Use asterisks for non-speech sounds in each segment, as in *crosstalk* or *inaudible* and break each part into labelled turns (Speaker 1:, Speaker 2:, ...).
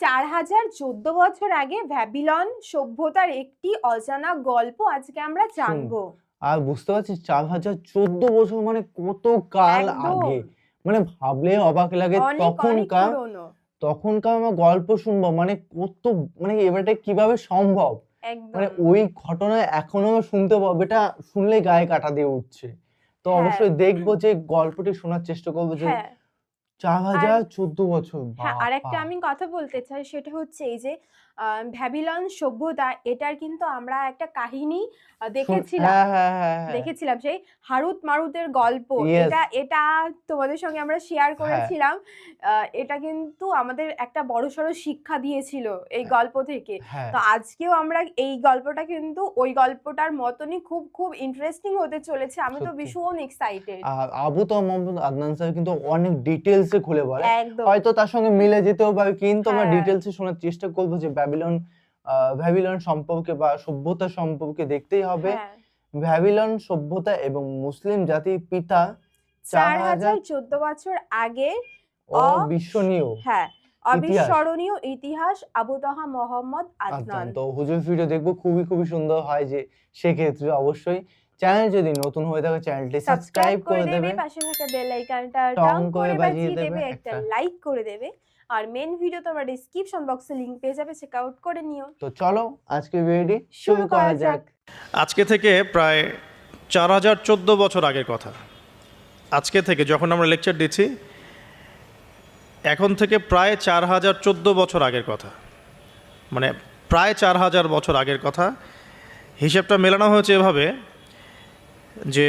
Speaker 1: চার হাজার চোদ্দ বছর আগে ভ্যাবিলন সভ্যতার একটি অজানা গল্প আজকে আমরা জানব।
Speaker 2: আর বুঝতে পারছিস চার হাজার চোদ্দ বছর মানে কত কাল আগে? মানে ভাবলে অবাক লাগে তখনকার তখনকার আমরা গল্প শুনব মানে কত মানে এবারটা কীভাবে সম্ভব? মানে ওই ঘটনা এখনও শুনতে পাবো এটা শুনলে গায়ে কাটা দিয়ে উঠছে। তো
Speaker 1: হ্যাঁ।
Speaker 2: অবশ্যই দেখব যে গল্পটি শোনার চেষ্টা করব যে
Speaker 1: হ্যাঁ।
Speaker 2: চার হাজার চোদ্দ বছর।
Speaker 1: হ্যাঁ আরেকটা
Speaker 2: একটা
Speaker 1: আমি কথা বলতে চাই সেটা হচ্ছে এই যে ভ্যাবিলন সভ্যতা এটার কিন্তু আমরা একটা কাহিনী দেখেছিলাম।
Speaker 2: হ্যাঁ হ্যাঁ হ্যাঁ
Speaker 1: দেখেছিলাম সেই হারুত মারুতের গল্প. এটা এটা তোমাদের সঙ্গে আমরা শেয়ার। করেছিলাম। এটা কিন্তু আমাদের একটা বড়সড় শিক্ষা দিয়েছিল এই গল্প থেকে। তো আজকেও আমরা এই গল্পটা কিন্তু ওই গল্পটার মতনই খুব খুব ইন্টারেস্টিং হতে চলেছে। আমি তো ভীষণ এক্সাইটেড
Speaker 2: আবু তো মোহাম্মদ আদনান স্যার কিন্তু অনেক ডিটেলসে খুলে বলে। হয়তো তার সঙ্গে মিলে যেতেও পারে কিন্তু আমরা। ডিটেলসে শোনার চেষ্টা করব যে ব্যাবিলন আহ, ভ্যাবিলন সম্পর্কে বা সভ্যতা সম্পর্কে দেখতেই হবে। ভ্যাবিলন সভ্যতা এবং মুসলিম জাতির পিতা
Speaker 1: চার হাজার চোদ্দ বছর আগে
Speaker 2: অবিশ্বনীয়
Speaker 1: হ্যাঁ অবিস্মরণীয় ইতিহাস আবু তাহা মোহাম্মদ আদনান।
Speaker 2: তো হুজুর ভিডিও দেখব খুবই খুবই সুন্দর হয় যে সেক্ষেত্রে অবশ্যই চ্যানেল যদি নতুন হয়ে থাকে চ্যানেলটি
Speaker 1: সাবস্ক্রাইব করে দেবে পাশে থাকা বেল আইকনটা
Speaker 2: টং করে বাজিয়ে
Speaker 1: দেবে একটা। লাইক করে দেবে। আর মেন ভিডিও তোমরা ডেসক্রিপশন বক্সে লিংক পেয়ে যাবে চেক আউট করে নিও।
Speaker 2: তো চলো আজকে ভিডিওটি
Speaker 1: শুরু করা যাক।
Speaker 3: আজকে থেকে প্রায় চার হাজার চোদ্দ বছর আগের কথা। আজকে থেকে যখন আমরা লেকচার দিচ্ছি এখন থেকে প্রায় চার হাজার চোদ্দ বছর আগের কথা। মানে প্রায় চার হাজার বছর আগের কথা। হিসেবটা মেলানো হয়েছে এভাবে যে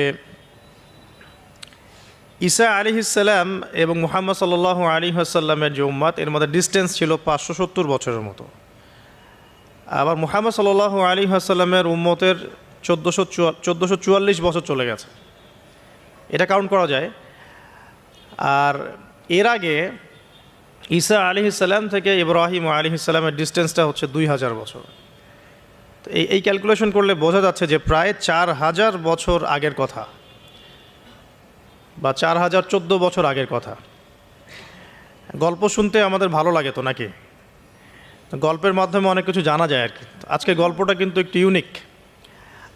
Speaker 3: ঈসা আলী ইসাল্লাম এবং মুহাম্মদ সাল্লাহ আলী আসাল্লামের যে উম্মাদ এর মধ্যে ডিস্টেন্স ছিল পাঁচশো সত্তর বছরের মতো। আবার মুহাম্মদ সাল্লাহ আলী আসাল্লামের উম্মতের চোদ্দোশো চোদ্দোশো চুয়াল্লিশ বছর চলে গেছে। এটা কাউন্ট করা যায়। আর এর আগে ঈসা আলী ইসাল্লাম থেকে ইব্রাহিম আলী ইসাল্লামের ডিস্টেন্সটা হচ্ছে দুই হাজার বছর। এই এই ক্যালকুলেশন করলে বোঝা যাচ্ছে যে প্রায় চার হাজার বছর আগের কথা। বা চার হাজার চোদ্দ বছর আগের কথা। গল্প শুনতে আমাদের ভালো লাগে তো নাকি? গল্পের মাধ্যমে অনেক কিছু জানা যায় আর কি। আজকে গল্পটা কিন্তু একটু ইউনিক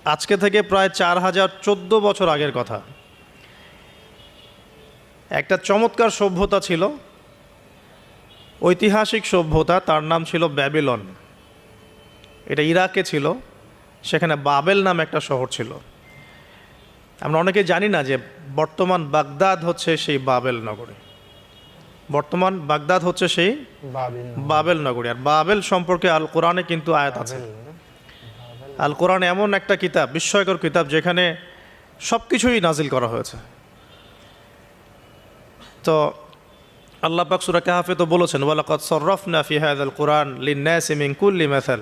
Speaker 3: আজকে থেকে প্রায় চার হাজার চোদ্দ বছর আগের কথা। একটা চমৎকার সভ্যতা ছিল। ঐতিহাসিক সভ্যতা, তার নাম ছিল ব্যাবিলন। এটা ইরাকে ছিল। সেখানে বাবেল নাম একটা শহর ছিল। আমরা অনেকে জানি না যে বর্তমান বাগদাদ হচ্ছে সেই বাবেল নগরী। বর্তমান বাগদাদ হচ্ছে সেই
Speaker 2: বাবেল
Speaker 3: নগরী। আর বাবেল সম্পর্কে আল কোরআনে কিন্তু আয়াত আছে। আল কোরআন এমন একটা কিতাব বিস্ময়কর কিতাব যেখানে সব কিছুই নাজিল করা হয়েছে। তো আল্লাহ পাক সুরা কাহাফে তো বলেছেন ওয়ালাকাত সররফনা ফি হাদাল কোরআন লিন্নাসি মিন কুল্লি মাসাল।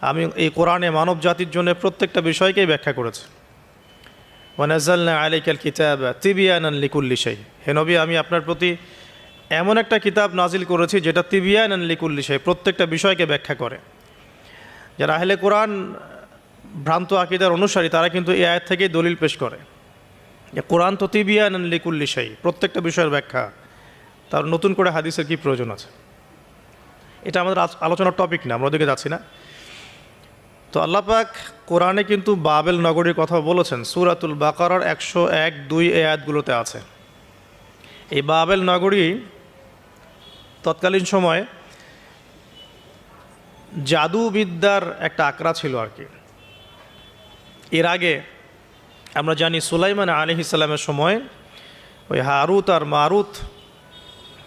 Speaker 3: আমি এই কোরআনে মানব জাতির জন্য প্রত্যেকটা বিষয়কেই ব্যাখ্যা করেছি। ওয়ানাজ্জালনা আলাইকাল কিতাব তিবিয়ানান লিকুল্লি শাই। হে নবী, আমি আপনার প্রতি এমন একটা কিতাব নাজিল করেছি যেটা তিবিয়ানান লিকুল্লি শাই, প্রত্যেকটা বিষয়কে ব্যাখ্যা করে। যারা আহলে কোরআন ভ্রান্ত আকিদার অনুসারী, তারা কিন্তু এই আয়াত থেকেই দলিল পেশ করে। যে কোরআন তো তিবিয়ানান লিকুল্লি শাই, প্রত্যেকটা বিষয়ের ব্যাখ্যা। তার নতুন করে হাদিসের কি প্রয়োজন আছে? এটা আমাদের আলোচনার টপিক না, আমরা ওদিকে যাচ্ছি না। তো আল্লাহ পাক কোরআনে কিন্তু বাবেল নগরীর কথা বলেছেন। সুরাতুল বাকারার একশো এক দুই এই আয়াতগুলোতে আছে। এই বাবেল নগরী তৎকালীন সময়ে জাদুবিদ্যার একটা আকড়া ছিল আর কি। এর আগে আমরা জানি সুলাইমান আলী ইসলামের সময় ওই হারুত আর মারুত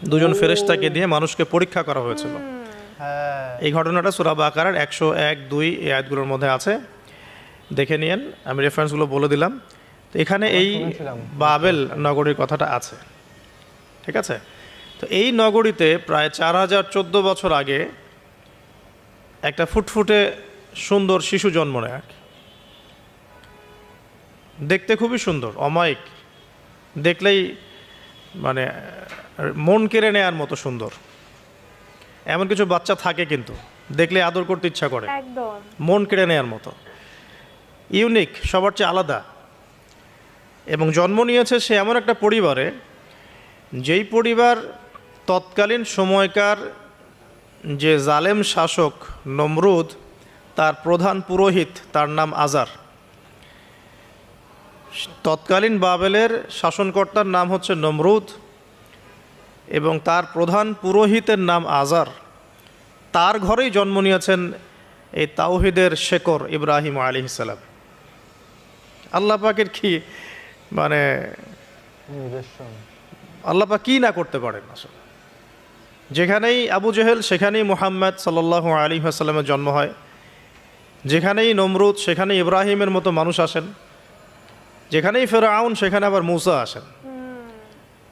Speaker 3: দুজন ফেরেশতাকে দিয়ে মানুষকে পরীক্ষা করা হয়েছিল।
Speaker 2: হ্যাঁ
Speaker 3: এই ঘটনাটা সুরাব আকারের একশো এক দুই এই আয়াতগুলোর মধ্যে আছে। দেখে নিয়েন আমি রেফারেন্সগুলো বলে দিলাম। তো এখানে এই। বাবেল নগরীর কথাটা আছে। ঠিক আছে? তো এই নগরীতে প্রায় চার হাজার চোদ্দ বছর আগে একটা ফুটফুটে সুন্দর শিশু জন্ম নেয় দেখতে খুবই সুন্দর অমায়িক। দেখলেই মানে মন কেড়ে নেয়ার মতো সুন্দর। এমন কিছু বাচ্চা থাকে কিন্তু দেখলে আদর করতে ইচ্ছা করে।
Speaker 1: একদম।
Speaker 3: মন কেড়ে নেওয়ার মতো। ইউনিক সবার চেয়ে আলাদা। এবং জন্ম নিয়েছে সে এমন একটা পরিবারে যেই পরিবার তৎকালীন সময়কার যে জালেম শাসক নমরুদ তার প্রধান পুরোহিত তার নাম আজার। তৎকালীন বাবেলের শাসনকর্তার নাম হচ্ছে নমরুদ। এবং তার প্রধান পুরোহিতের নাম আজার। তার ঘরেই জন্ম নিয়েছেন এই তাওহিদের শেকর ইব্রাহিম আলী সালাম। আল্লাহ পাকের কি মানে আল্লাহ পাক কী না করতে পারেন আসলে? যেখানেই আবু জেহেল সেখানেই মুহাম্মদ সাল্লাহ আলী আসাল্লামের জন্ম হয়। যেখানেই নমরুদ সেখানে ইব্রাহিমের মতো মানুষ আসেন। যেখানেই ফেরাউন সেখানে আবার মৌসা আসেন।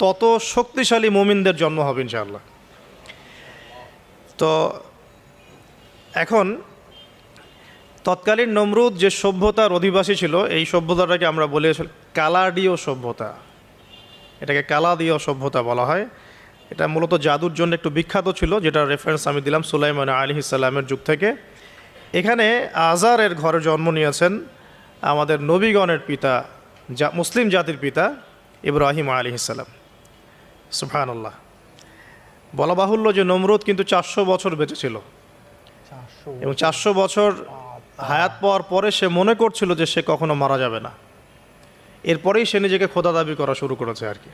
Speaker 3: তত শক্তিশালী মুমিনদের জন্ম হবে ইনশাআল্লাহ। তো এখন তৎকালীন নমরুদ যে সভ্যতার অধিবাসী ছিল, এই সভ্যতাটাকে আমরা বলে কালাডীয় সভ্যতা। এটাকে কালাদীয় সভ্যতা বলা হয়। এটা মূলত জাদুর জন্য একটু বিখ্যাত ছিল, যেটা রেফারেন্স আমি দিলাম সুলাইমান আলী ইসাল্লামের যুগ থেকে। এখানে আজারের ঘরে জন্ম নিয়েছেন আমাদের নবীগণের পিতা, যা মুসলিম জাতির পিতা ইব্রাহিম আলী ইসাল্লাম সুফান আল্লাহ বলা বাহুল্য যে নমরুদ কিন্তু চারশো বছর বেঁচে ছিল। এবং চারশো বছর হায়াত পাওয়ার পরে সে মনে করছিল যে সে কখনো মারা যাবে না। এরপরেই সে নিজেকে খোদা দাবি করা শুরু করেছে আর কি।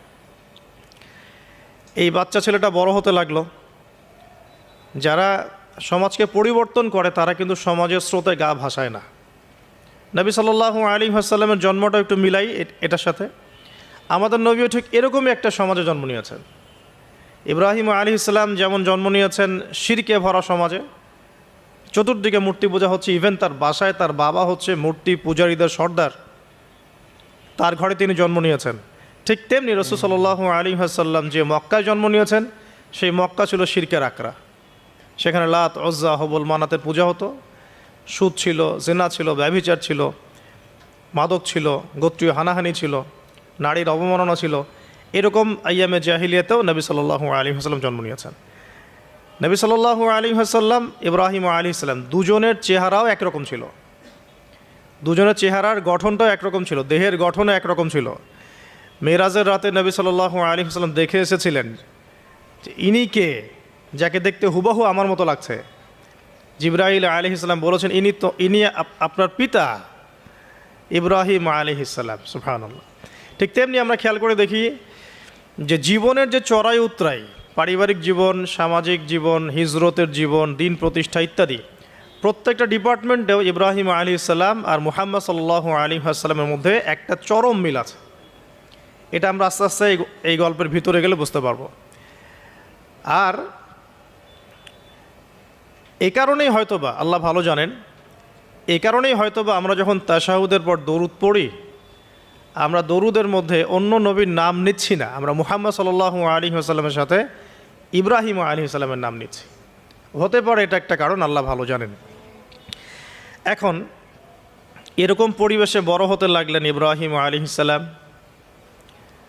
Speaker 3: এই বাচ্চা ছেলেটা বড় হতে লাগল। যারা সমাজকে পরিবর্তন করে তারা কিন্তু সমাজের স্রোতে গা ভাসায় না। নবী সাল্লাহ আলী হাসাল্লামের জন্মটা একটু মিলাই এটার সাথে। আমাদের নবীও ঠিক এরকমই একটা সমাজে জন্ম নিয়েছেন। ইব্রাহিম আলী ইসলাম যেমন জন্ম নিয়েছেন শিরকে ভরা সমাজে, চতুর্দিকে মূর্তি পূজা হচ্ছে ইভেন তার বাসায়, তার বাবা হচ্ছে মূর্তি পূজারীদের সর্দার, তার ঘরে তিনি জন্ম নিয়েছেন। ঠিক তেমনি রসুল সাল্লাহ আলী হাসাল্লাম যে মক্কায় জন্ম নিয়েছেন, সেই মক্কা ছিল শিরকের আকরা সেখানে লাত অজ্জা হবল, মানাতের পূজা হতো। সুদ ছিল, জেনা ছিল, ব্যভিচার ছিল, মাদক ছিল, গোত্রীয় হানাহানি ছিল। নারীর অবমাননা ছিল। এরকম আইয়ামে জাহিলিয়াতেও নবী সাল্লাহ আলী হাসাল্লাম জন্ম নিয়েছেন। নবী সাল্লাহ আলী হাসাল্লাম ইব্রাহিম আলী সাল্লাম দুজনের চেহারাও একরকম ছিল। দুজনের চেহারার গঠনটাও একরকম ছিল, দেহের গঠনও একরকম ছিল। মেরাজের রাতে নবী সাল্লাহ আলী হাসাল্লাম দেখে এসেছিলেন যে ইনি কে, যাকে দেখতে হুবাহু আমার মতো লাগছে। জিব্রাহিল আলী ইসলাম বলেছেন, ইনি তো, ইনি আপনার পিতা ইব্রাহিম আলী ইসলাম সুফানুল্লাহ ঠিক তেমনি আমরা খেয়াল করে দেখি যে জীবনের যে চড়াই উতরাই, পারিবারিক জীবন, সামাজিক জীবন, হিজরতের জীবন, দিন প্রতিষ্ঠা ইত্যাদি, প্রত্যেকটা ডিপার্টমেন্টেও ইব্রাহিম আলী ইসলাম আর মুহাম্মদ সাল্লাহ আলী আসসালামের মধ্যে একটা চরম মিল আছে। এটা আমরা আস্তে আস্তে এই গল্পের ভিতরে গেলে বুঝতে পারব। আর এ কারণেই হয়তোবা, আল্লাহ ভালো জানেন, এ কারণেই হয়তোবা আমরা যখন তাশাহুদের পর দরুদ পড়ি আমরা দরুদের মধ্যে অন্য নবীর নাম নিচ্ছি না। আমরা মুহাম্মদ সাল্লাহ আলী আসাল্লামের সাথে ইব্রাহিম আলী আসাল্লামের নাম নিচ্ছি। হতে পারে এটা একটা কারণ, আল্লাহ ভালো জানেন। এখন, এরকম পরিবেশে বড় হতে লাগলেন ইব্রাহিম আলী সাল্লাম।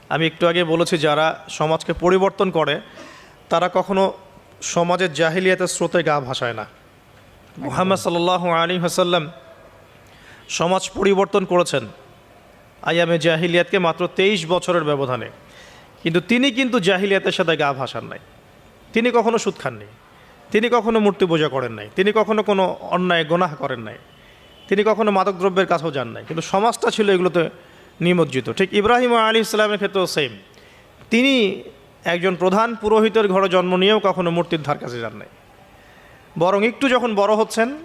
Speaker 3: আমি একটু আগে বলেছি, যারা সমাজকে পরিবর্তন করে, তারা কখনো সমাজের জাহিলিয়াতের স্রোতে গা ভাসায় না। মুহাম্মদ সাল্লাহ আলী হাসাল্লাম সমাজ পরিবর্তন করেছেন। আয়ামে জাহিলিয়াতকে মাত্র তেইশ বছরের ব্যবধানে। কিন্তু তিনি কিন্তু জাহিলিয়াতের সাথে গা ভাসান নাই। তিনি কখনো সুদ খাননি তিনি কখনো মূর্তি পূজা করেন নাই। তিনি কখনো কোনো অন্যায়, গোনাহ করেন নাই। তিনি কখনো মাদকদ্রব্যের কাছেও যান নাই। কিন্তু সমাজটা ছিল এগুলোতে নিমজ্জিত। ঠিক ইব্রাহিম আলী ইসলামের ক্ষেত্রেও সেম তিনি একজন প্রধান পুরোহিতের ঘরে জন্ম নিয়েও কখনো মূর্তির ধার কাছে যান নাই। বরং একটু যখন বড় হচ্ছেন,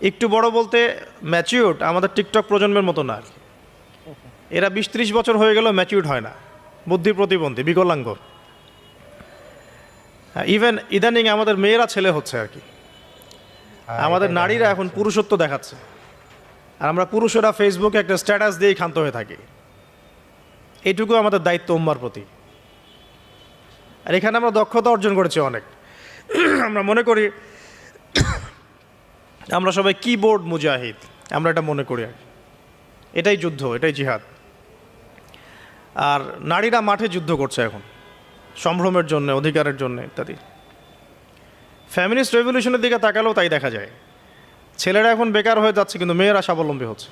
Speaker 3: একটু বড় বলতে ম্যাচিউর্ড আমাদের টিকটক প্রজন্মের মতো না আর কি। এরা বিশ ত্রিশ বছর হয়ে গেলেও ম্যাচিউর্ড হয় না। বুদ্ধি প্রতিবন্ধী বিকলাঙ্গ। ইভেন ইদানিং আমাদের মেয়েরা ছেলে হচ্ছে আর কি।
Speaker 2: হ্যাঁ,
Speaker 3: আমাদের নারীরা এখন পুরুষত্ব দেখাচ্ছে। আর আমরা পুরুষেরা ফেসবুকে একটা স্ট্যাটাস দিয়েই ক্ষান্ত হয়ে থাকি। এইটুকু আমাদের দায়িত্ব উম্মার প্রতি। আর এখানে আমরা দক্ষতা অর্জন করেছি অনেক। *clears throat* আমরা মনে করি আমরা সবাই কিবোর্ড মুজাহিদ। আমরা এটা মনে করি আর কি। এটাই যুদ্ধ এটাই জিহাদ। আর নারীরা মাঠে যুদ্ধ করছে এখন। সম্ভ্রমের জন্য, অধিকারের জন্য ইত্যাদি। ফ্যামিলিস্ট রেভলিউশনের দিকে তাকালেও তাই দেখা যায়। ছেলেরা এখন বেকার হয়ে যাচ্ছে কিন্তু মেয়েরা স্বাবলম্বী হচ্ছে।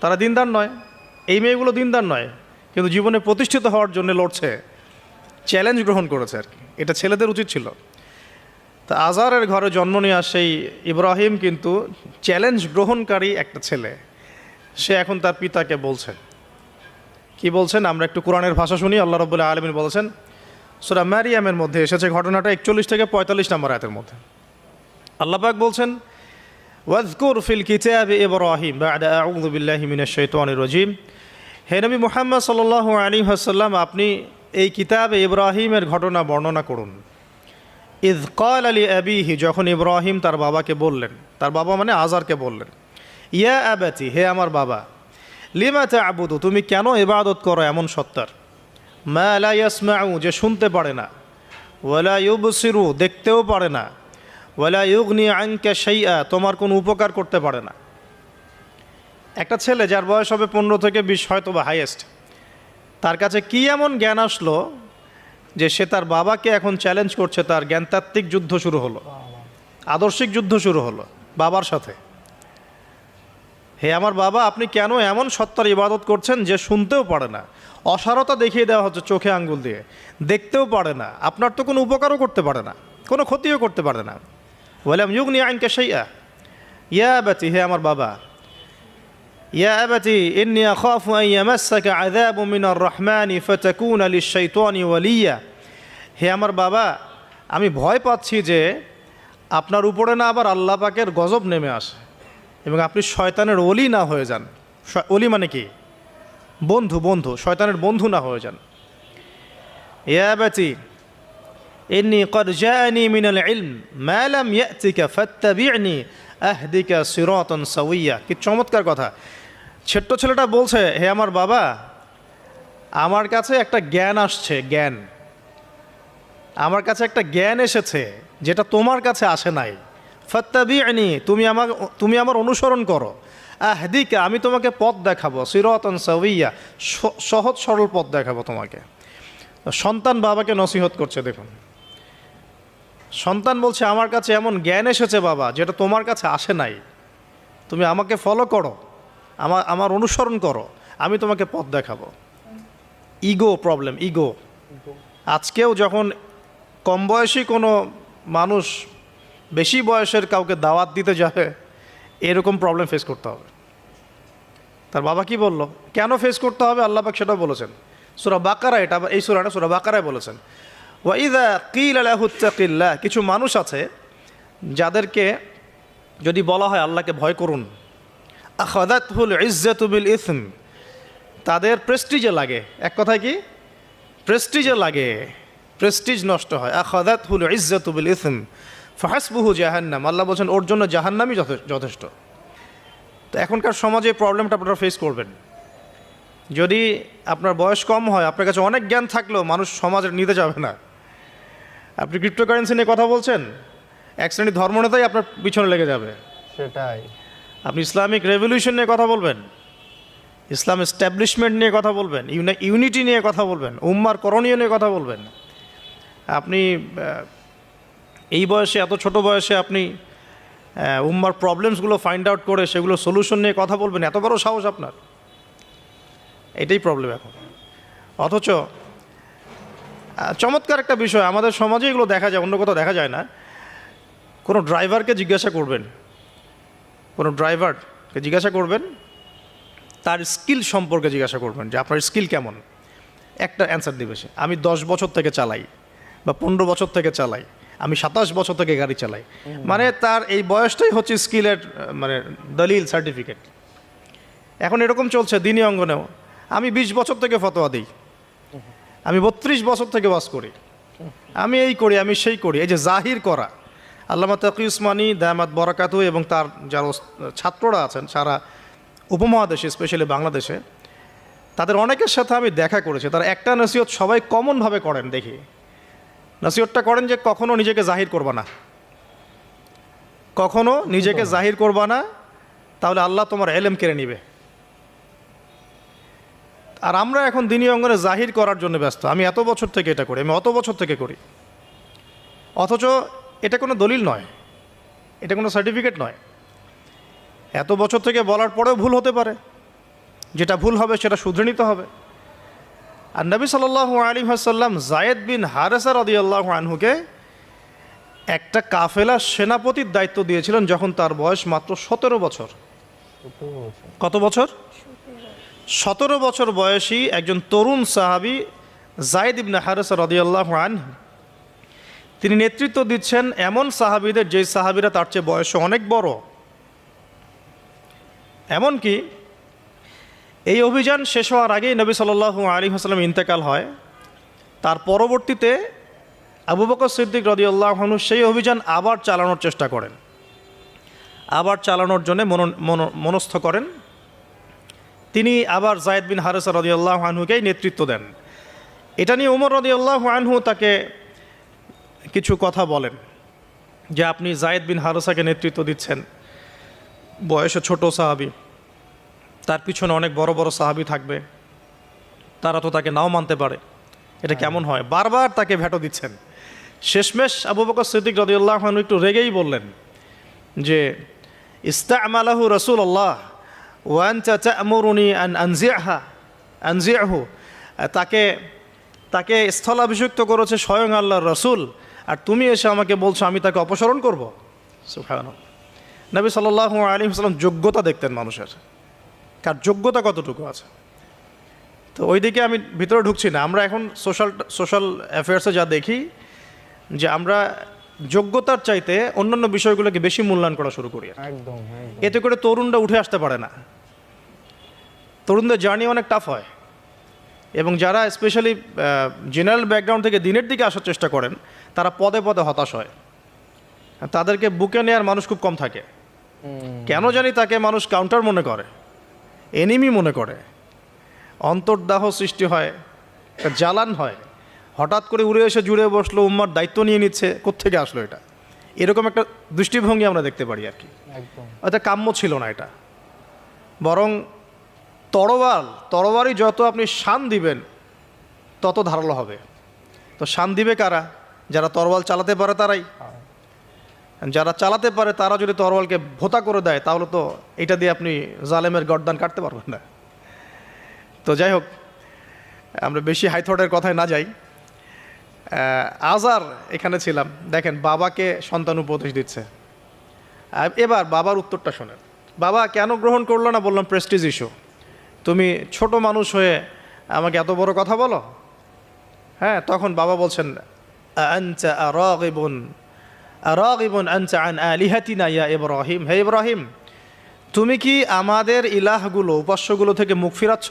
Speaker 3: তারা দিনদার নয়। এই মেয়েগুলো দিনদার নয়, কিন্তু জীবনে প্রতিষ্ঠিত হওয়ার জন্য লড়ছে চ্যালেঞ্জ গ্রহণ করেছে আর কি। এটা ছেলেদের উচিত ছিল। তা আজারের ঘরে জন্ম নেওয়া সেই ইব্রাহিম কিন্তু চ্যালেঞ্জ গ্রহণকারী একটা ছেলে। সে এখন তার পিতাকে বলছে। কি বলছেন? আমরা একটু কোরআনের ভাষা শুনি, আল্লাহ রবুল্লাহ আলমিন বলেছেন, সুরা ম্যারিয়ামের মধ্যে এসেছে ঘটনাটা একচল্লিশ থেকে পঁয়তাল্লিশ নম্বর আয়াতের মধ্যে। আল্লাহ পাক বলছেন ওয়াজকুর ফিল কিতাব ইব্রাহিম বাদা আউযু বিল্লাহি মিনাশ শাইতানির রাজিম। হে নবী মুহাম্মদ সাল্লাল্লাহু আলাইহি ওয়াসাল্লাম, আপনি এই কিতাবে ইব্রাহিমের ঘটনা বর্ণনা করুন। ইজ কাল আলী আবিহি, যখন ইব্রাহিম তার বাবাকে বললেন, তার বাবা মানে আজারকে বললেন, ইয়া আবাতি, হে আমার বাবা লিমা চা আবুদু তুমি কেন ইবাদত করো এমন সত্তার? মা লা ইয়াসমাউ, যে শুনতে পারে না। ওয়ালা ইউবসিরু, দেখতেও পারে না। ওয়ালা ইউগনি আনকা শাইআ, তোমার কোনো উপকার করতে পারে না। একটা ছেলে যার বয়স হবে পনেরো থেকে বিশ হয়তো বা হাইয়েস্ট তার কাছে কি এমন জ্ঞান আসলো যে সে তার বাবাকে এখন চ্যালেঞ্জ করছে, তার জ্ঞানতাত্ত্বিক যুদ্ধ শুরু হলো। আদর্শিক যুদ্ধ শুরু হলো বাবার সাথে। হে আমার বাবা, আপনি কেন এমন সত্তার ইবাদত করছেন যে শুনতেও পারে না? অসারতা দেখিয়ে দেওয়া হচ্ছে চোখে আঙ্গুল দিয়ে। দেখতেও পারে না। আপনার তো কোনো উপকারও করতে পারে না। কোনো ক্ষতিও করতে পারে না। বললাম ইউগ নিয়ে আইনকে সেইয়া ইয়া ব্যাচি হে আমার বাবা। ইয়া ব্যাচি ইন্নি আখাফু আন ইয়ামাসাকা আযাবু মিনার রহমানি ফাতাকুনা লিশ-শাইতানি ওয়ালিয়া। হে আমার বাবা, আমি ভয় পাচ্ছি যে আপনার উপরে না আবার আল্লাহ পাকের গজব নেমে আসে। এবং আপনি শয়তানের অলি না হয়ে যান। অলি মানে কি? বন্ধু বন্ধু, শয়তানের বন্ধু না হয়ে যান। ইয়াবাতি ইন্নি কদ জানি মিনাল ইলম মালাম ইয়াতিকা ফাত্তাবি'নি আহদিকা সিরাতান সাওয়িয়া। কি চমৎকার কথা। ছোট্ট ছেলেটা বলছে, হে আমার বাবা, আমার কাছে একটা জ্ঞান আসছে, জ্ঞান। আমার কাছে একটা জ্ঞান এসেছে, যেটা তোমার কাছে আসে নাই। ফত্তাবিআনি তুমি আমার তুমি আমার অনুসরণ করো। আহদিকা আমি তোমাকে পথ দেখাবো সিরতন সাউইয়া স- সহজ সরল পথ দেখাবো তোমাকে। সন্তান বাবাকে নসিহত করছে দেখুন। সন্তান বলছে আমার কাছে এমন জ্ঞান এসেছে বাবা যেটা তোমার কাছে আসে নাই। তুমি আমাকে ফলো করো আমার আমার অনুসরণ করো আমি তোমাকে পথ দেখাবো। ইগো প্রবলেম ইগো আজকেও যখন কম বয়সী কোনো মানুষ বেশি বয়সের কাউকে দাওয়াত দিতে যাবে, এরকম প্রবলেম ফেস করতে হবে। তার বাবা কি বলল? কেন ফেস করতে হবে? আল্লাহ পাক সেটাও বলেছেন। সুরা বাকারা এটা, এই সুরাটা সুরা বাকারায় বলেছেন। ওয়াইদা কিল আলাহুত্তাকিল্লা কিছু মানুষ আছে যাদেরকে যদি বলা হয় আল্লাহকে ভয় করুন আখাদাতুল ইজ্জাতুবিল ইসম তাদের প্রেস্টিজে লাগে। এক কথায় কি? প্রেস্টিজে লাগে। প্রেস্টিজ নষ্ট হয়। আখাদাতুল ইজ্জাতুবিল ইসম ফাহাসবুহু জাহান্নাম আল্লাহ বলছেন ওর জন্য জাহান্নামই যথে- যথেষ্ট। তো এখনকার সমাজে প্রবলেমটা আপনারা ফেস করবেন। যদি আপনার বয়স কম হয় আপনার কাছে অনেক জ্ঞান থাকলেও মানুষ সমাজের নিতে যাবে না। আপনি ক্রিপ্টোকারেন্সি নিয়ে কথা বলছেন এক শ্রেণির ধর্মনেতাই আপনার পিছনে লেগে যাবে।
Speaker 2: সেটাই।
Speaker 3: আপনি ইসলামিক রেভলিউশন নিয়ে কথা বলবেন ইসলাম এস্টাবলিশমেন্ট নিয়ে কথা বলবেন ইউনি- ইউনিটি নিয়ে কথা বলবেন উম্মার করণীয় নিয়ে কথা বলবেন। আপনি এই বয়সে, এত ছোট বয়সে আপনি উম্মার প্রবলেমসগুলো ফাইন্ড আউট করে সেগুলো সলিউশন নিয়ে কথা বলবেন, এত বড় সাহস আপনার। এটাই প্রবলেম এখন। অথচ চমৎকার একটা বিষয়, আমাদের সমাজে এগুলো দেখা যায়, অন্য কোথাও দেখা যায় না। কোনো ড্রাইভারকে জিজ্ঞাসা করবেন, কোনো ড্রাইভারকে জিজ্ঞাসা করবেন, তার স্কিল সম্পর্কে জিজ্ঞাসা করবেন যে আপনার স্কিল কেমন। একটা অ্যান্সার দিবে সে, আমি দশ বছর থেকে চালাই বা পনেরো বছর থেকে চালাই। আমি সাতাশ বছর থেকে গাড়ি চালাই। মানে তার এই বয়সটাই হচ্ছে স্কিলের মানে দলিল সার্টিফিকেট এখন এরকম চলছে দিনী অঙ্গনেও। আমি বিশ বছর থেকে ফতোয়া দিই। আমি বত্রিশ বছর থেকে বাস করি। আমি এই করি, আমি সেই করি। এই যে জাহির করা। আল্লামা তাকি উসমানী দায়ামাত বরাকাতু এবং তার যারা ছাত্ররা আছেন, সারা উপমহাদেশে স্পেশালি বাংলাদেশে, তাদের অনেকের সাথে আমি দেখা করেছি। তারা একটা নসিহত সবাই কমনভাবে করেন দেখি। নসিহতটা করেন যে কখনো নিজেকে জাহির করবা না। কখনো নিজেকে জাহির করবা না তাহলে আল্লাহ তোমার এলেম কেড়ে নিবে। আর আমরা এখন দিনী অঙ্গনে জাহির করার জন্য ব্যস্ত। আমি এত বছর থেকে এটা করি আমি অত বছর থেকে করি। অথচ এটা কোনো দলিল নয় এটা কোনো সার্টিফিকেট নয়। এত বছর থেকে বলার পরেও ভুল হতে পারে। যেটা ভুল হবে সেটা শুধরে নিতে হবে। আর নবী সাল্লাহ আলী হাসাল্লাম জায়েদ বিন হারেসা রদি আল্লাহ আনহুকে একটা কাফেলা সেনাপতির দায়িত্ব দিয়েছিলেন যখন তার বয়স মাত্র সতেরো বছর। কত বছর? সতেরো বছর বয়সী একজন তরুণ সাহাবি জায়েদ ইবনে হারেসা রদিয়াল্লাহ আনহু। তিনি নেতৃত্ব দিচ্ছেন এমন সাহাবিদের যে সাহাবিরা তার চেয়ে বয়সে অনেক বড়। এমনকি এই অভিযান শেষ হওয়ার আগেই নবী সাল্লাল্লাহু আলী হাসলাম ইন্তেকাল হয়। তার পরবর্তীতে আবু বকর সিদ্দিক রদিউল্লাহনু সেই অভিযান আবার চালানোর চেষ্টা করেন। আবার চালানোর জন্য মনো- মনো- মনস্থ করেন। তিনি আবার জায়দ বিন হারেসা রদিউল্লাহ আনহুকেই নেতৃত্ব দেন। এটা নিয়ে উমর রদিউল্লাহ আনহু তাকে কিছু কথা বলেন যে, আপনি জায়েদ বিন হারেসাকে নেতৃত্ব দিচ্ছেন। বয়সে ছোট সাহাবি। তার পিছনে অনেক বড় বড় সাহাবি থাকবে। তারা তো তাকে নাও মানতে পারে। এটা কেমন হয়? বারবার তাকে ভেটো দিচ্ছেন। শেষমেশ আবু বকর সিদ্দিক রদিউল্লাহ একটু রেগেই বললেন যে ইস্তামালাহু রসুল আল্লাহ ওয়ান চামরুনি আন আনজিয়াহা আনজিয়াহু তাকে তাকে স্থলাভিষিক্ত করেছে স্বয়ং আল্লাহর রসুল। আর তুমি এসে আমাকে বলছো আমি তাকে অপসারণ করব? সুখান নবী সাল্লাহ আলী সাল্লাম যোগ্যতা দেখতেন মানুষের। কার যোগ্যতা কতটুকু আছে? তো ওইদিকে আমি ভিতরে ঢুকছি না। আমরা এখন সোশ্যাল সোশ্যাল অ্যাফেয়ার্সে যা দেখি যে আমরা যোগ্যতার চাইতে অন্যান্য বিষয়গুলোকে বেশি মূল্যায়ন করা শুরু করি।
Speaker 2: একদম
Speaker 3: এতে করে তরুণরা উঠে আসতে পারে না। তরুণদের জার্নি অনেক টাফ হয়। এবং যারা স্পেশালি জেনারেল ব্যাকগ্রাউন্ড থেকে দিনের দিকে আসার চেষ্টা করেন তারা পদে পদে হতাশ হয়। তাদেরকে বুকে নেওয়ার মানুষ খুব কম থাকে। কেন জানি তাকে মানুষ কাউন্টার মনে করে। এনিমি মনে করে। অন্তর্দাহ সৃষ্টি হয় জ্বালান হয়। হঠাৎ করে উড়ে এসে জুড়ে বসল উম্মার দায়িত্ব নিয়ে নিচ্ছে কোত্থেকে আসলো এটা? এরকম একটা দৃষ্টিভঙ্গি আমরা দেখতে পারি আর কি।
Speaker 2: একদম।
Speaker 3: এটা কাম্য ছিল না এটা। বরং তরোয়াল তরোয়ারই যত আপনি শান দিবেন তত ধারালো হবে। তো শান দিবে কারা? যারা তরোয়াল চালাতে পারে তারাই। যারা চালাতে পারে, তারা যদি তরোয়ালকে ভোতা করে দেয়, তাহলে তো এটা দিয়ে আপনি জালেমের গর্দান কাটতে পারবেন না। তো যাই হোক, আমরা বেশি হাইথটের কথায় না যাই। আজার এখানে ছিলাম। দেখেন, বাবাকে সন্তান উপদেশ দিচ্ছে। এবার বাবার উত্তরটা শোনেন। বাবা, কেন গ্রহণ করল না? বললাম প্রেস্টিজ ইস্যু তুমি ছোট মানুষ হয়ে আমাকে এত বড় কথা বলো? হ্যাঁ তখন বাবা বলছেন আরাগিবুন আনচা আন আলিহাতিনা ইয়া ইব্রাহিম। হে ইব্রাহিম, তুমি কি আমাদের ইলাহগুলো, উপাস্যগুলো থেকে মুখ ফিরাচ্ছ?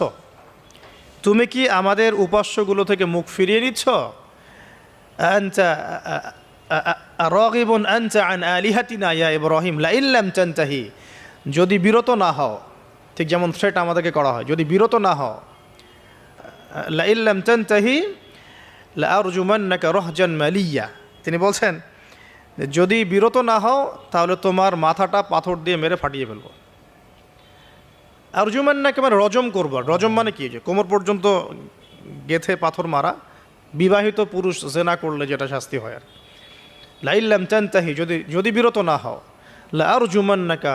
Speaker 3: তুমি কি আমাদের উপাস্যগুলো থেকে মুখ ফিরিয়ে নিচ্ছ? আনচা রাগিবুন আনচা আন আলিহাতিনা ইয়া ইব্রাহিম। লা ইল্লাম তানতাহি, যদি বিরত না হও, ঠিক যেমন থ্রেট আমাদেরকে করা হয়, যদি বিরত না হও লা ইল্লাম তানতাহি, লা আরজুমান্নাকা রহজান মালিয়া। তিনি বলছেন যদি বিরত না হও, তাহলে তোমার মাথাটা পাথর দিয়ে মেরে ফাটিয়ে ফেলব। আরজুমান্নাকে মানে রজম করব রজম মানে কি? যে কোমর পর্যন্ত গেথে পাথর মারা, বিবাহিত পুরুষ জেনা করলে যেটা শাস্তি হয় আর লাইল্লাম চান্তাহি যদি যদি বিরত না হও লা আরজুমান্নাকা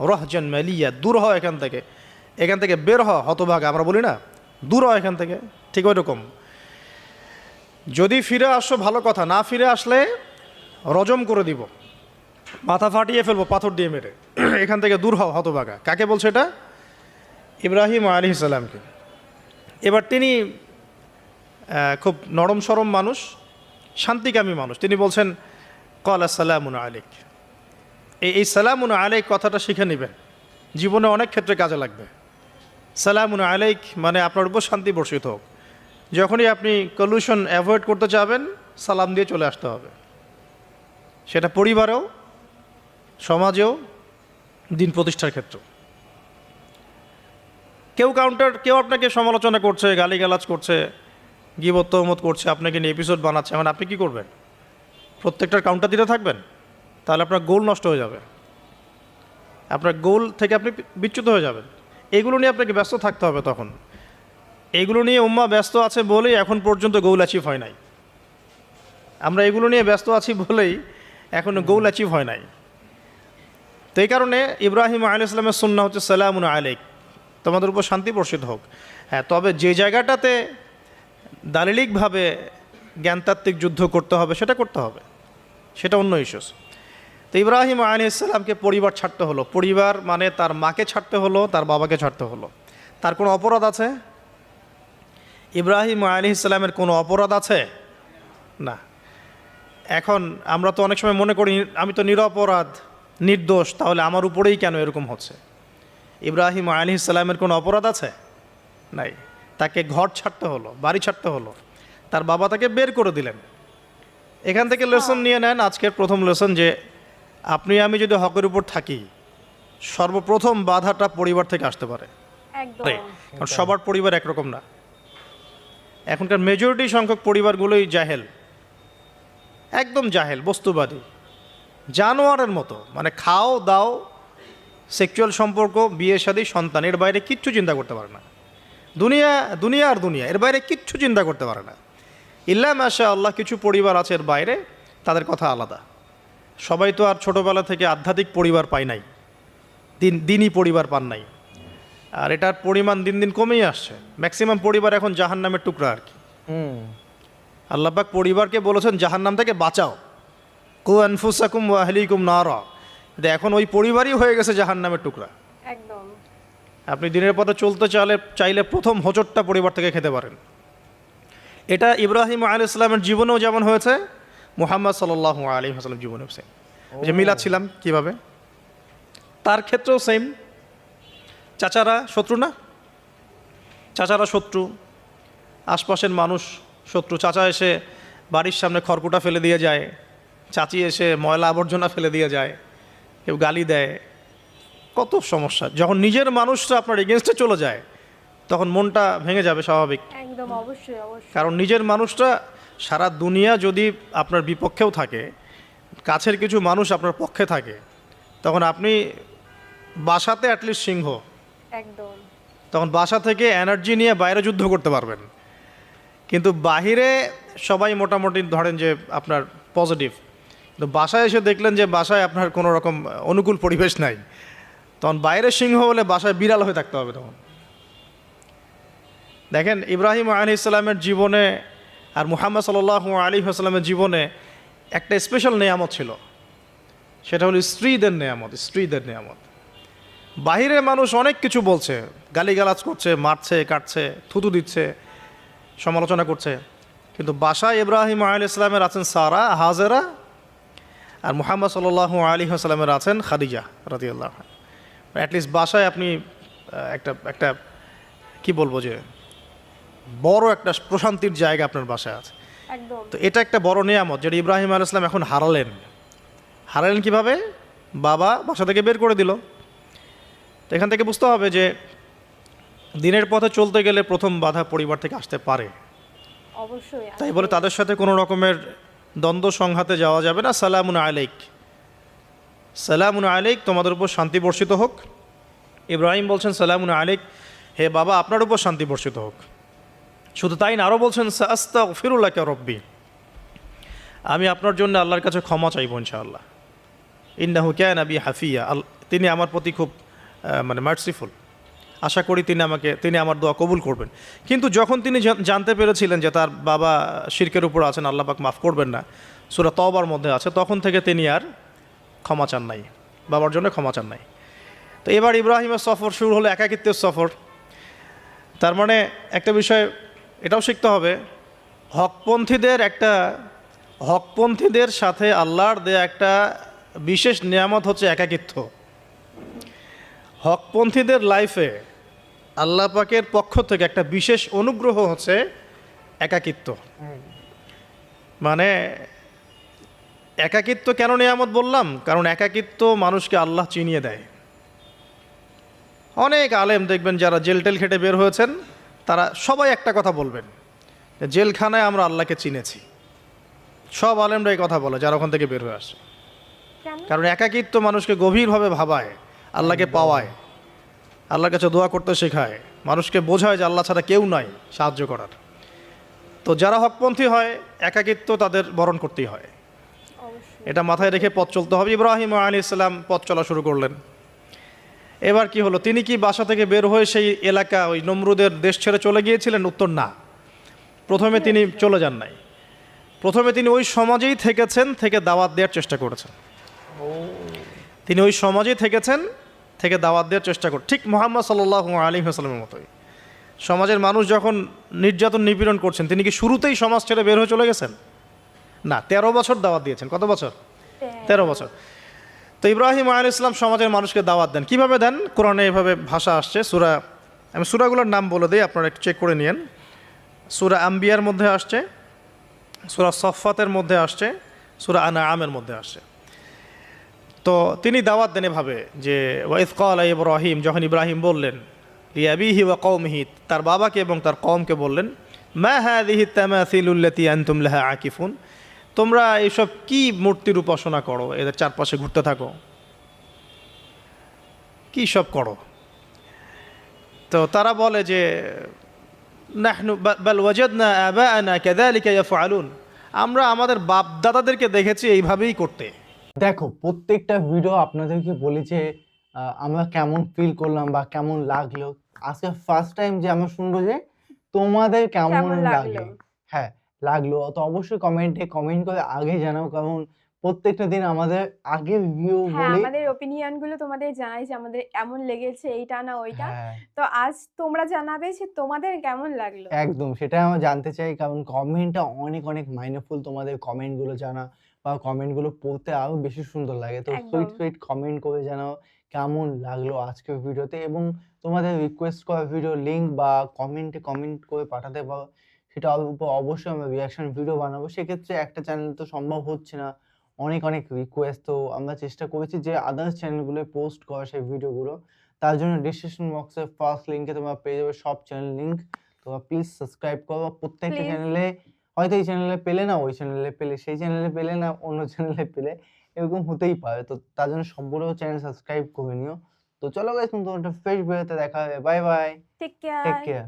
Speaker 3: রহজান মালিয়া, দূর হও এখান থেকে। এখান থেকে বের হ হতভাগা, আমরা বলি না, দূর হ এখান থেকে, ঠিক ওই রকম যদি ফিরে আসো, ভালো কথা, না ফিরে আসলে রজম করে দিব। মাথা ফাটিয়ে ফেলব, পাথর দিয়ে মেরে। এখান থেকে দূর হও, হতভাগা। কাকে বলছে এটা? ইব্রাহিম আলী সালামকে। এবার তিনি খুব নরম সরম মানুষ, শান্তিকামী মানুষ। তিনি বলছেন কল সালামুন আলিক এই সালামুন আলাইক কথাটা শিখে নেবেন। জীবনে অনেক ক্ষেত্রে কাজে লাগবে। সালামুন আলাইক মানে আপনার উপর শান্তি বর্ষিত হোক। যখনই আপনি কলিউশন অ্যাভয়েড করতে চাবেন সালাম দিয়ে চলে আসতে হবে। সেটা পরিবারেও, সমাজেও, দিন প্রতিষ্ঠার ক্ষেত্রে কেউ কাউন্টার কেউ আপনাকে সমালোচনা করছে, গালিগালাজ করছে, গিবত তহমত করছে, আপনাকে নিয়ে এপিসোড বানাচ্ছে মানে আপনি কি করবেন? প্রত্যেকটার কাউন্টার দিতে থাকবেন? তাহলে আপনার গোল নষ্ট হয়ে যাবে। আপনার গোল থেকে আপনি বিচ্যুত হয়ে যাবেন। এগুলো নিয়ে আপনাকে ব্যস্ত থাকতে হবে তখন। এগুলো নিয়ে উম্মা ব্যস্ত আছে বলেই এখন পর্যন্ত গোল অ্যাচিভ হয় নাই। আমরা এগুলো নিয়ে ব্যস্ত আছি বলেই এখনও গোল অ্যাচিভ হয় নাই। তো এই কারণে ইব্রাহিম আলী ইসলামের সুন্না হচ্ছে সালামুন আলেক তোমাদের উপর শান্তি বর্ষিত হোক। হ্যাঁ তবে যে জায়গাটাতে দালিলিকভাবে জ্ঞানতাত্ত্বিক যুদ্ধ করতে হবে, সেটা করতে হবে। সেটা অন্য ইস্যুস তো ইব্রাহিম আলী ইসলামকে পরিবার ছাড়তে হলো। পরিবার মানে তার মাকে ছাড়তে হলো, তার বাবাকে ছাড়তে হলো। তার কোনো অপরাধ আছে? ইব্রাহিম আলী ইসলামের কোনো অপরাধ আছে? না। এখন আমরা তো অনেক সময় মনে করি আমি তো নিরপরাধ নির্দোষ তাহলে আমার উপরেই কেন এরকম হচ্ছে? ইব্রাহিম আলী ইসলামের কোনো অপরাধ আছে? নাই। তাকে ঘর ছাড়তে হলো বাড়ি ছাড়তে হলো। তার বাবা তাকে বের করে দিলেন। এখান থেকে লেসন নিয়ে নেন আজকের প্রথম লেসন যে আপনি আমি যদি হকের উপর থাকি সর্বপ্রথম বাধাটা পরিবার থেকে আসতে পারে।
Speaker 1: একদম।
Speaker 3: কারণ সবার পরিবার একরকম না। এখনকার মেজরিটি সংখ্যক পরিবারগুলোই জাহেল। একদম জাহেল, বস্তুবাদী। জানোয়ারের মতো মানে খাও, দাও, সেক্সুয়াল সম্পর্ক, বিয়ে, শাদী, সন্তান, এর বাইরে কিচ্ছু চিন্তা করতে পারে না। দুনিয়া দুনিয়া আর দুনিয়া, এর বাইরে কিচ্ছু চিন্তা করতে পারে না। ইল্লা মাশা আল্লাহ কিছু পরিবার আছে এর বাইরে, তাদের কথা আলাদা। সবাই তো আর ছোটোবেলা থেকে আধ্যাত্মিক পরিবার পায় নাই, দিন, দিনই পরিবার পান নাই। আর এটার পরিমাণ দিন দিন কমেই আসছে। ম্যাক্সিমাম পরিবার এখন জাহান নামের টুকরা আর কি।
Speaker 2: হুম
Speaker 3: আল্লাহবাক পরিবারকে বলেছেন জাহান নাম থেকে বাঁচাও। কু আনফুসাকুম ওয়াহলিকুম নারা। কিন্তু এখন ওই পরিবারই হয়ে গেছে জাহান নামের টুকরা।
Speaker 1: একদম।
Speaker 3: আপনি দিনের পথে চলতে চাইলে চাইলে প্রথম হোঁচটটা পরিবার থেকে খেতে পারেন। এটা ইব্রাহিম আলী ইসলামের জীবনেও যেমন হয়েছে মুহাম্মদ সাল্লাহ আলী হাসলাম জীবনেও সেম যে মিলাদ ছিলাম কীভাবে? তার ক্ষেত্রেও সেম চাচারা শত্রু না? চাচারা শত্রু। আশপাশের মানুষ শত্রু চাচা এসে বাড়ির সামনে খড়কুটা ফেলে দিয়ে যায়। চাচি এসে ময়লা আবর্জনা ফেলে দিয়ে যায়। কেউ গালি দেয়। কত সমস্যা। যখন নিজের মানুষরা আপনার এগেনস্টে চলে যায় তখন মনটা ভেঙে যাবে স্বাভাবিক।
Speaker 1: একদম অবশ্যই অবশ্যই।
Speaker 3: কারণ নিজের মানুষটা সারা দুনিয়া যদি আপনার বিপক্ষেও থাকে কাছের কিছু মানুষ আপনার পক্ষে থাকে তখন আপনি বাসাতে অ্যাটলিস্ট সিংহ।
Speaker 1: একদম।
Speaker 3: তখন বাসা থেকে এনার্জি নিয়ে বাইরে যুদ্ধ করতে পারবেন। কিন্তু বাহিরে সবাই মোটামুটি ধরেন যে আপনার পজিটিভ কিন্তু বাসায় এসে দেখলেন যে বাসায় আপনার কোনো রকম অনুকূল পরিবেশ নাই। তখন বাইরে সিংহ হলে বাসায় বিড়াল হয়ে থাকতে হবে তখন। দেখেন ইব্রাহিম আলী ইসলামের জীবনে আর মুহাম্মদ সাল্লাহ আলী আসসালামের জীবনে একটা স্পেশাল নেয়ামত ছিল। সেটা হলো স্ত্রীদের নেয়ামত স্ত্রীদের নেয়ামত। বাহিরে মানুষ অনেক কিছু বলছে। গালিগালাজ করছে, মারছে, কাটছে, থুতু দিচ্ছে। সমালোচনা করছে। কিন্তু বাসায় ইব্রাহিম আলী ইসলামের আছেন সারা হাজেরা আর মুহাম্মদ সাল আলী আসসালামের আছেন খাদিজা রাজিয়াল্লাহ অ্যাটলিস্ট বাসায় আপনি একটা একটা কি বলব যে বড় একটা প্রশান্তির জায়গা আপনার বাসায় আছে। তো এটা একটা বড় নিয়ামত যেটা ইব্রাহিম আল ইসলাম এখন হারালেন। হারালেন কীভাবে? বাবা বাসা থেকে বের করে দিল। তো এখান থেকে বুঝতে হবে যে দিনের পথে চলতে গেলে প্রথম বাধা পরিবার থেকে আসতে পারে।
Speaker 1: অবশ্যই
Speaker 3: তাই বলে তাদের সাথে কোনো রকমের দ্বন্দ্ব সংঘাতে যাওয়া যাবে না। সালামুন আলাইক। সালামুন আলাইক তোমাদের উপর শান্তি বর্ষিত হোক। ইব্রাহিম বলছেন সালামুন আলাইক হে বাবা আপনার উপর শান্তি বর্ষিত হোক। শুধু তাই না আরও বলছেন সাস্তা ফিরুল্লাহকে রব্বি। আমি আপনার জন্য আল্লাহর কাছে ক্ষমা চাইব ইনশাআল্লাহ। ইন্নাহু ক্যান আবি হাফিয়া। আল তিনি আমার প্রতি খুব মানে মার্সিফুল আশা করি তিনি আমাকে, তিনি আমার দোয়া কবুল করবেন। কিন্তু যখন তিনি জানতে পেরেছিলেন যে তার বাবা শিরকের উপর আছেন, আল্লাহ পাক মাফ করবেন না, সুরা তবার মধ্যে আছে, তখন থেকে তিনি আর ক্ষমা চান নাই। বাবার জন্য ক্ষমা চান নাই। তো এবার ইব্রাহিমের সফর শুরু হলো, একাকিত্বের সফর। তার মানে একটা বিষয়, এটাও শিখতে হবে, হকপন্থীদের একটা, হকপন্থীদের সাথে আল্লাহর দেয়া একটা বিশেষ নিয়ামত হচ্ছে একাকিত্ব। হকপন্থীদের লাইফে আল্লাহ পাকের পক্ষ থেকে একটা বিশেষ অনুগ্রহ হচ্ছে একাকিত্ব। মানে একাকিত্ব কেন নিয়ামত বললাম? কারণ একাকিত্ব মানুষকে আল্লাহ চিনিয়ে দেয়। অনেক আলেম দেখবেন যারা জেল টেল খেটে বের হয়েছেন তারা সবাই একটা কথা বলবেন জেলখানায় আমরা আল্লাহকে চিনেছি। সব আলেমরা এই কথা বলে যারা ওখান থেকে বের হয়ে আসে। কারণ একাকিত্ব মানুষকে গভীরভাবে ভাবায় আল্লাহকে পাওয়ায়। আল্লাহর কাছে দোয়া করতে শেখায়। মানুষকে বোঝায় যে আল্লাহ ছাড়া কেউ নাই সাহায্য করার। তো যারা হকপন্থী হয় একাকিত্ব তাদের বরণ করতেই হয়। এটা মাথায় রেখে পথ চলতে হবে। ইব্রাহিম আলী ইসলাম পথ চলা শুরু করলেন। এবার কি হলো? তিনি কি বাসা থেকে বের হয়ে সেই এলাকা ওই নমরুদের দেশ ছেড়ে চলে গিয়েছিলেন? উত্তর না। প্রথমে তিনি চলে যান নাই। প্রথমে তিনি ওই সমাজেই থেকেছেন থেকে দাওয়াত দেওয়ার চেষ্টা করেছেন। তিনি ওই সমাজেই থেকেছেন থেকে দাওয়াত দেওয়ার চেষ্টা করেন ঠিক মোহাম্মদ সাল্লাহ আলী হাসলামের মতোই। সমাজের মানুষ যখন নির্যাতন নিপীড়ন করছেন তিনি কি শুরুতেই সমাজ ছেড়ে বের হয়ে চলে গেছেন? না তেরো বছর দাওয়াত দিয়েছেন। কত বছর? তেরো। বছর। তো ইব্রাহিম আল ইসলাম সমাজের মানুষকে দাওয়াত দেন। কীভাবে দেন? কোরআনে এভাবে ভাষা আসছে। সুরা আমি সুরাগুলোর নাম বলে দিই আপনারা একটু চেক করে নিয়েন। সুরা আম্বিয়ার মধ্যে আসছে সুরা সফাতের মধ্যে আসছে সুরা আনা আমের মধ্যে আসছে। তো তিনি দাওয়াত দেন এভাবে যে ওয়াইফ কল ইব্রাহিম, যখন ইব্রাহিম বললেন ইয়াবিহি ওয়া কৌমহি তার বাবাকে এবং তার কমকে বললেন ম্যা মা হাদিহি তামাসিলুল্লাতি আনতুম লাহা আকিফুন, তোমরা এইসব কি মূর্তির উপাসনা করো? এদের চারপাশে ঘুরতে থাকো। কি সব করো? তো তারা বলে যে, নাহনু বাল ওয়াজাদনা আবাআনা কাযালিকা ইয়াফআলুন, আমরা আমাদের বাপ দাদাদেরকে দেখেছি এইভাবেই করতে।
Speaker 2: দেখো প্রত্যেকটা ভিডিও আপনাদেরকে বলি যে আমরা কেমন ফিল করলাম বা কেমন লাগল। আজকে ফার্স্ট টাইম যে আমরা শুনব যে তোমাদের কেমন
Speaker 1: কেমন লাগল?
Speaker 2: হ্যাঁ লাগল। তো অবশ্যই কমেন্টে কমেন্ট করে আগে জানাও কারণ প্রত্যেকটা দিন আমাদের আগের ভিউ
Speaker 1: হ্যাঁ
Speaker 2: বলি
Speaker 1: আমাদের ওপিনিয়নগুলো তোমাদের জানাই যে আমাদের এমন লেগেছে এইটা না ওইটা।
Speaker 2: হ্যাঁ।
Speaker 1: তো আজ তোমরা জানাবে যে তোমাদের কেমন লাগল।
Speaker 2: একদম সেটাই আমরা জানতে চাই কারণ কমেন্টটা অনেক অনেক মাইন্ডফুল তোমাদের কমেন্টগুলো জানা বা কমেন্টগুলো পড়তে আরও বেশি সুন্দর লাগে। তো
Speaker 1: একদম।
Speaker 2: সুইট সুইট কমেন্ট করে জানাও কেমন লাগল আজকের ভিডিওতে এবং তোমাদের রিকোয়েস্ট করা ভিডিও লিংক বা কমেন্টে কমেন্ট করে পাঠাতে পারো সেটা উপর অবশ্যই আমরা রিয়াকশন ভিডিও বানাবো। সেক্ষেত্রে একটা চ্যানেল তো সম্ভব হচ্ছে না। অনেক অনেক রিকোয়েস্ট তো আমরা চেষ্টা করেছি যে আদার্স চ্যানেলগুলো পোস্ট করা সেই ভিডিওগুলো তার জন্য ডিসক্রিপশন বক্সে ফার্স্ট লিঙ্কে তোমরা পেয়ে যাবে সব চ্যানেল লিঙ্ক তোমরা প্লিজ সাবস্ক্রাইব করো। প্রত্যেকটা. চ্যানেলে হয়তো এই চ্যানেলে পেলে না ওই চ্যানেলে পেলে সেই চ্যানেলে পেলে না অন্য চ্যানেলে পেলে এরকম হতেই পারে। তো তার জন্য সম্পূর্ণ চ্যানেল সাবস্ক্রাইব করে নিও। তো চলো গাইস ফ্রেশ ভিডিওতে দেখা হবে। Bye bye
Speaker 1: take care take
Speaker 2: care